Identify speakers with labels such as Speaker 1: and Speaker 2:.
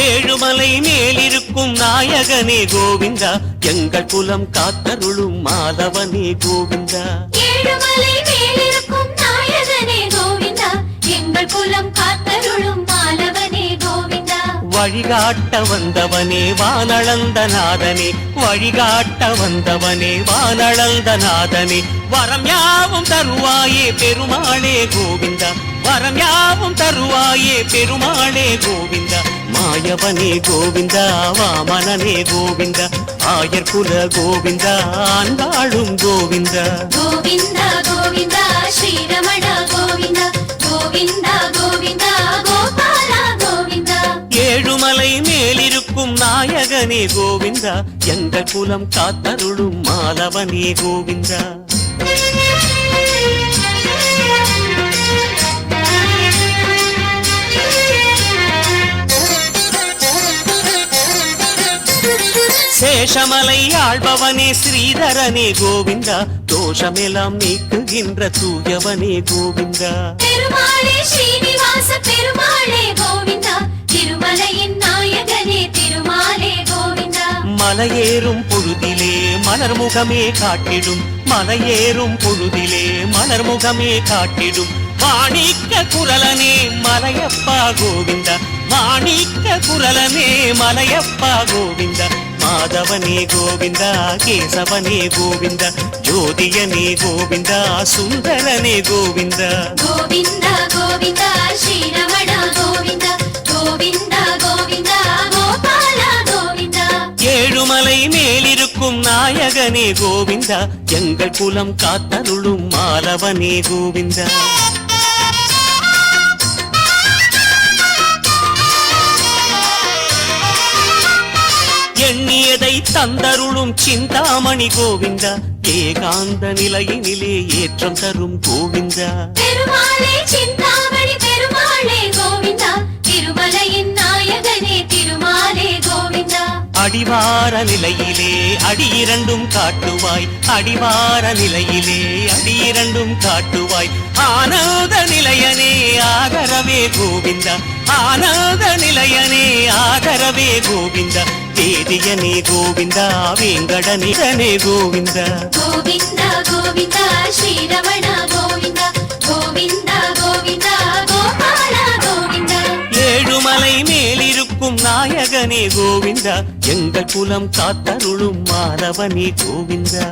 Speaker 1: ஏழுமலை மேலிருக்கும் நாயகனே கோவிந்தா எங்கள் குலம் காத்தருளும் மாதவனே கோவிந்தா.
Speaker 2: ஏழுமலை மேலிருக்கும் நாயகனே கோவிந்தா எங்கள் குலம் காத்தருளும் மாலவனே கோவிந்தா.
Speaker 1: வழிகாட்ட வந்தவனே வானளந்த நாதனே வழிகாட்ட வந்தவனே வானளந்த நாதனே வரம் யாவும் தருவாயே பெருமாளே கோவிந்தா வரம் யாவும் தருவாயே பெருமாளே கோவிந்தா. மாயவனே கோவிந்தா வாமனனே கோவிந்தா. ஆயர் குல கோவிந்தா ஆண்டாளும் கோவிந்தா.
Speaker 2: கோவிந்தா கோவிந்தா ஸ்ரீரமண கோவிந்தா. கோவிந்தா கோவிந்தா கோபாலா கோவிந்தா.
Speaker 1: ஏழுமலை மேலிருக்கும் நாயகனே கோவிந்தா. எங்கள் குலம் காத்தருளும் மாலவனே கோவிந்தா. சேஷமலை ஆள்பவனே ஸ்ரீதரனே கோவிந்தா. தோஷமெல்லாம் நீக்குகின்ற தூயவனே கோவிந்தா.
Speaker 2: பெருமாளே ஸ்ரீனிவாச பெருமாளே கோவிந்தா. திருமலையின் நாயகனே திருமாலே கோவிந்தா.
Speaker 1: மலையேறும் பொழுதிலே மலர் முகமே காட்டிடும். மலையேறும் பொழுதிலே மலர் முகமே காட்டிடும். மாணிக்க குரலனே மலையப்பா கோவிந்தா. மாணிக்க குரலனே மலையப்பா கோவிந்தா. மாதவனே கோவிந்தா கேசவனே கோவிந்தா ஜோதியனே கோவிந்தா சுந்தரனே கோவிந்தா
Speaker 2: கோவிந்தா கோவிந்தா ஸ்ரீரமண கோவிந்தா கோவிந்தா கோவிந்தா கோபாலா கோவிந்தா
Speaker 1: ஏழுமலை மேலிருக்கும் நாயகனே கோவிந்தா எங்கள் குலம் காத்தருளும் மாலவனே கோவிந்தா தந்தருளும் சிந்தாமணி கோவிந்தா ஏகாந்த நிலையினிலே ஏற்றம் தரும் கோவிந்தா.
Speaker 2: சிந்தாமணி பெருமாளே கோவிந்தா. திருமலையின் நாயகனே திருமாலே கோவிந்தா.
Speaker 1: அடிவார நிலையிலே அடி இரண்டும் காட்டுவாய் அடிவார நிலையிலே அடி இரண்டும் காட்டுவாய். ஆனந்த நிலையனே ஆதரவே கோவிந்தா. ஆனந்த நிலையனே ஆதரவே கோவிந்தா. வேதியனே கோவிந்தா வேங்கடனிதனே கோவிந்தா
Speaker 2: கோவிந்தா கோவிந்தா ஸ்ரீரமண கோவிந்தா கோவிந்தா கோவிந்தா கோபாலா கோவிந்தா
Speaker 1: ஏழுமலை மேலிருக்கும் நாயகனே கோவிந்தா எங்கள் குலம் காத்தருளும் மாதவனே கோவிந்தா